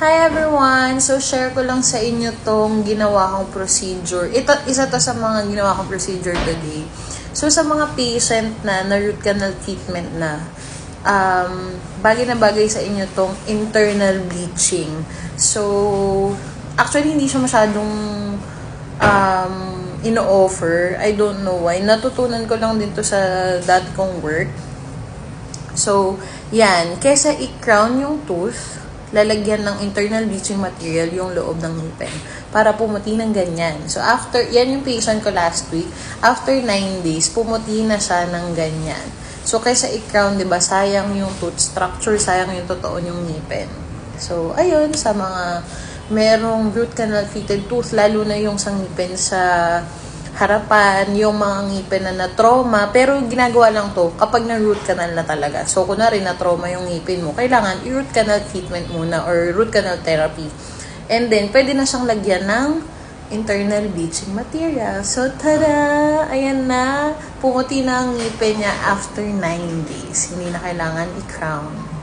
Hi everyone! So share ko lang sa inyo tong ginawa kong procedure. Ito, isa to sa mga ginawa kong procedure today. So sa mga patient na na root canal treatment na, um, bagay na bagay sa inyo tong internal bleaching. So, actually hindi siya masyadong um, ino-offer. I don't know why. Natutunan ko lang din to sa dati kong work. So, yan. Kesa i-crown yung tooth, lalagyan ng internal bleaching material yung loob ng ngipin para pumuti ng ganyan. So, after, yan yung patient ko last week. After 9 days, pumuti na siya ng ganyan. So, kaysa i-crown, di ba, sayang yung tooth structure, sayang yung totoo yung ngipin. So, ayun, sa mga merong root canal fitted tooth, lalo na yung sa ngipin sa harapan, yung mga ngipin na na-trauma, pero ginagawa lang to kapag na-root canal na talaga. So, kunwari na-trauma yung ngipin mo, kailangan i-root canal treatment muna or root canal therapy. And then, pwede na siyang lagyan ng internal bleaching material. So, tada! Ayan na. Pumuti na ang ngipin niya after 9 days. Hindi na kailangan i-crown.